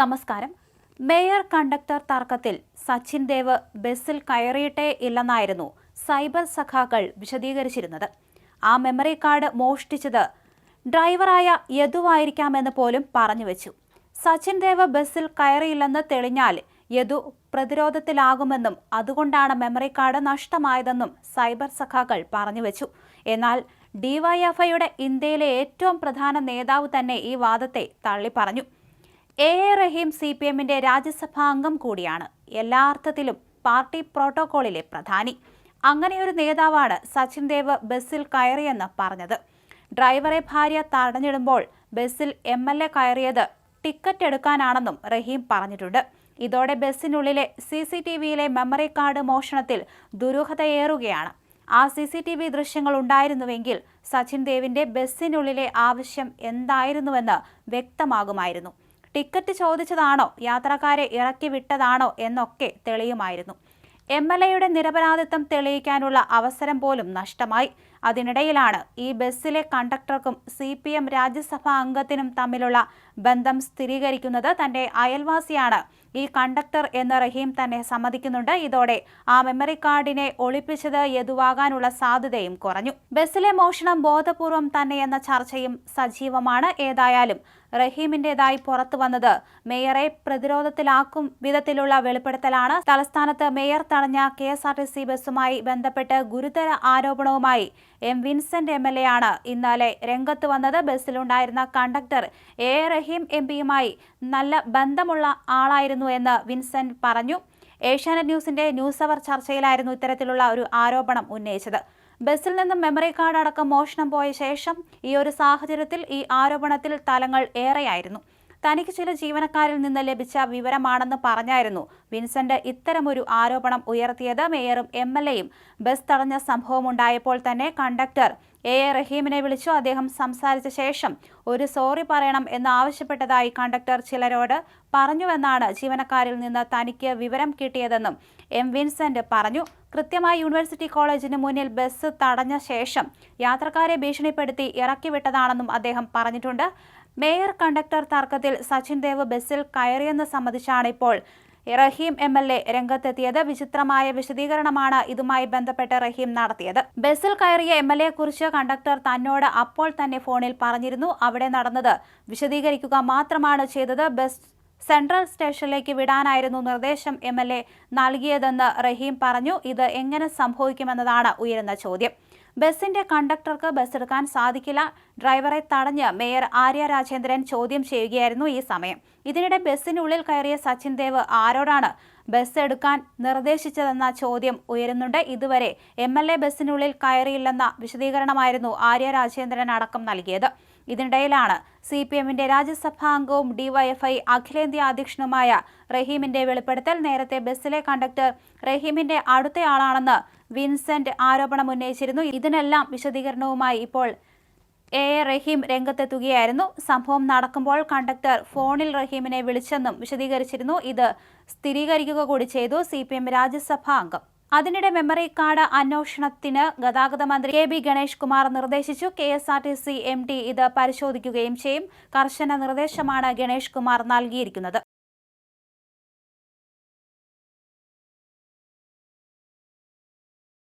നമസ്കാരം. Mayor conductor തർക്കത്തിൽ സച്ചിൻ ദേവ് ബസ്സിൽ കയറിയിട്ടേ ഇല്ലെന്നായിരുന്നു സൈബർ സഖാക്കൾ വിശദീകരിച്ചിരുന്നത്. ആ മെമ്മറി കാർഡ് മോഷ്ടിച്ചത് ഡ്രൈവറായ യദുവായിരിക്കാമെന്ന് പോലും പറഞ്ഞു വെച്ചു. സച്ചിൻ ദേവ് ബസ്സിൽ കയറിയില്ലെന്ന് തെളിഞ്ഞാൽ യദു പ്രതിരോധത്തിലാകുമെന്നും അതുകൊണ്ടാണ് മെമ്മറി കാർഡ് നഷ്ടമായതെന്നും സൈബർ സഖാക്കൾ പറഞ്ഞു വെച്ചു. എന്നാൽ ഡിവൈഎഫ്ഐയുടെ ഇന്ത്യയിലെ ഏറ്റവും പ്രധാന നേതാവ് തന്നെ ഈ വാദത്തെ തള്ളിപ്പറഞ്ഞു. A. A. Rahim C. P. എമ്മിന്റെ രാജ്യസഭാ അംഗം കൂടിയാണ്. എല്ലാ അർത്ഥത്തിലും പാർട്ടി പ്രോട്ടോകോളിലെ പ്രധാനി. അങ്ങനെയൊരു നേതാവാണ് സച്ചിൻ ദേവ് ബസ്സിൽ കയറിയെന്ന് പറഞ്ഞത്. ഡ്രൈവറെ ഭാര്യ തടഞ്ഞിടുമ്പോൾ ബസ്സിൽ എം. എൽ. എ. കയറിയത് ടിക്കറ്റ് എടുക്കാനാണെന്നും റഹീം പറഞ്ഞിട്ടുണ്ട്. ഇതോടെ ബസ്സിനുള്ളിലെ സി. സി ടി വിയിലെ മെമ്മറി കാർഡ് മോഷണത്തിൽ ദുരൂഹതയേറുകയാണ്. ആ സി. സി ടി വി ദൃശ്യങ്ങൾ ഉണ്ടായിരുന്നുവെങ്കിൽ സച്ചിൻ ദേവിന്റെ ബസ്സിനുള്ളിലെ ആവശ്യം എന്തായിരുന്നുവെന്ന് വ്യക്തമാകുമായിരുന്നു. ടിക്കറ്റ് ചോദിച്ചതാണോ? യാത്രക്കാരെ ഇറക്കി വിട്ടതാണോ? എന്നൊക്കെ തെളിയുമായിരുന്നു. എം എൽ എയുടെ നിരപരാധിത്വം തെളിയിക്കാനുള്ള അവസരം പോലും നഷ്ടമായി. അതിനിടയിലാണ് ഈ ബസ്സിലെ കണ്ടക്ടർക്കും സി പി എം രാജ്യസഭാ അംഗത്തിനും തമ്മിലുള്ള ബന്ധം സ്ഥിരീകരിക്കുന്നത് തന്റെ അയൽവാസിയാണ്. ഈ കണ്ടക്ടർ എന്ന് റഹീം തന്നെ സമ്മതിക്കുന്നുണ്ട്. ഇതോടെ ആ മെമ്മറി കാർഡിനെ ഒളിപ്പിച്ചത് യതുവാകാനുള്ള സാധ്യതയും കുറഞ്ഞു. ബസ്സിലെ മോഷണം ബോധപൂർവം എന്ന ചർച്ചയും സജീവമാണ്. ഏതായാലും റഹീമിന്റേതായി പുറത്തു വന്നത് മേയറെ പ്രതിരോധത്തിലാക്കും വിധത്തിലുള്ള വെളിപ്പെടുത്തലാണ്. തലസ്ഥാനത്ത് മേയർ തടഞ്ഞ കെ ബസ്സുമായി ബന്ധപ്പെട്ട് ഗുരുതര ആരോപണവുമായി M Vincent M L A ആണ്. ഇന്നലെ രംഗത്ത് വന്നത് ബസ്സിലുണ്ടായിരുന്ന കണ്ടക്ടർ എ റഹീം എം പിയുമായി നല്ല ബന്ധമുള്ള ആളായിരുന്നു എന്ന് വിൻസെന്റ് പറഞ്ഞു. ഏഷ്യാനെറ്റ് ന്യൂസിന്റെ ന്യൂസ് അവർ ചർച്ചയിലായിരുന്നു ഇത്തരത്തിലുള്ള ഒരു ആരോപണം ഉന്നയിച്ചത്. ബസ്സിൽ നിന്നും മെമ്മറി കാർഡ് അടക്കം മോഷണം പോയ ശേഷം ഈ ഒരു സാഹചര്യത്തിൽ ഈ ആരോപണത്തിൽ തലങ്ങൾ ഏറെയായിരുന്നു. തനിക്ക് ചില ജീവനക്കാരിൽ നിന്ന് ലഭിച്ച വിവരമാണെന്ന് പറഞ്ഞായിരുന്നു വിൻസെന്റ് ഇത്തരമൊരു ആരോപണം ഉയർത്തിയത് മേയറും എം എൽ എയും. ബസ് തടഞ്ഞ സംഭവമുണ്ടായപ്പോൾ തന്നെ കണ്ടക്ടർ എ എ റഹീമിനെ വിളിച്ചു അദ്ദേഹം സംസാരിച്ച ശേഷം ഒരു സോറി പറയണം എന്ന് ആവശ്യപ്പെട്ടതായി കണ്ടക്ടർ ചിലരോട് പറഞ്ഞുവെന്നാണ് ജീവനക്കാരിൽ നിന്ന് തനിക്ക് വിവരം കിട്ടിയതെന്നും എം വിൻസെന്റ് പറഞ്ഞു. കൃത്യമായി യൂണിവേഴ്സിറ്റി കോളേജിന് മുന്നിൽ ബസ് തടഞ്ഞ ശേഷം യാത്രക്കാരെ ഭീഷണിപ്പെടുത്തി ഇറക്കിവിട്ടതാണെന്നും അദ്ദേഹം പറഞ്ഞിട്ടുണ്ട്. മേയർ കണ്ടക്ടർ തർക്കത്തിൽ സച്ചിൻ ദേവ് ബസ്സിൽ കയറിയെന്ന് സംബന്ധിച്ചാണ് ഇപ്പോൾ. റഹീം എം എൽ എ രംഗത്തെത്തിയത് വിചിത്രമായ വിശദീകരണമാണ് ഇതുമായി ബന്ധപ്പെട്ട് റഹീം നടത്തിയത്. ബസ്സിൽ കയറിയ എം എൽ എ കുറിച്ച് കണ്ടക്ടർ തന്നോട് അപ്പോൾ തന്നെ ഫോണിൽ പറഞ്ഞിരുന്നു. അവിടെ നടന്നത് വിശദീകരിക്കുക മാത്രമാണ് ചെയ്തത്. ബസ് സെൻട്രൽ സ്റ്റേഷനിലേക്ക് വിടാനായിരുന്നു നിർദ്ദേശം എം എൽ എ നൽകിയതെന്ന് റഹീം പറഞ്ഞു. ഇത് എങ്ങനെ സംഭവിക്കുമെന്നതാണ് ഉയരുന്ന ചോദ്യം. ബസിന്റെ കണ്ടക്ടർക്ക് ബസ് എടുക്കാൻ സാധിക്കില്ല. ഡ്രൈവറെ തടഞ്ഞ് മേയർ ആര്യ രാജേന്ദ്രൻ ചോദ്യം ചെയ്യുകയായിരുന്നു ഈ സമയം. ഇതിനിടെ ബസ്സിനുള്ളിൽ കയറിയ സച്ചിൻ ദേവ് ആരോടാണ് ബസ് എടുക്കാൻ നിർദ്ദേശിച്ചതെന്ന ചോദ്യം ഉയരുന്നുണ്ട്. ഇതുവരെ എം ബസ്സിനുള്ളിൽ കയറിയില്ലെന്ന വിശദീകരണമായിരുന്നു ആര്യ രാജേന്ദ്രൻ അടക്കം നൽകിയത്. ഇതിനിടയിലാണ് സി പി എമ്മിന്റെ രാജ്യസഭാ അംഗവും ഡിവൈഎഫ്ഐ അഖിലേന്ത്യാ അധ്യക്ഷനുമായ റഹീമിന്റെ വെളിപ്പെടുത്തൽ നേരത്തെ ബസ്സിലെ കണ്ടക്ടർ റഹീമിന്റെ അടുത്തയാളാണെന്ന് വിൻസെന്റ് ആരോപണം ഉന്നയിച്ചിരുന്നു. ഇതിനെല്ലാം വിശദീകരണവുമായി ഇപ്പോൾ എ എ റഹീം രംഗത്തെത്തുകയായിരുന്നു. സംഭവം നടക്കുമ്പോൾ കണ്ടക്ടർ ഫോണിൽ റഹീമിനെ വിളിച്ചെന്നും വിശദീകരിച്ചിരുന്നു. ഇത് സ്ഥിരീകരിക്കുക കൂടി ചെയ്തു സി പി എം രാജ്യസഭാ അംഗം. അതിനിടെ മെമ്മറി കാർഡ് അന്വേഷണത്തിന് ഗതാഗത മന്ത്രി കെ ബി ഗണേഷ് കുമാർ നിർദ്ദേശിച്ചു. K S R T C M T ഇത് പരിശോധിക്കുകയും ചെയ്യും. കർശന നിർദ്ദേശമാണ് ഗണേഷ് കുമാർ നൽകിയിരിക്കുന്നത്.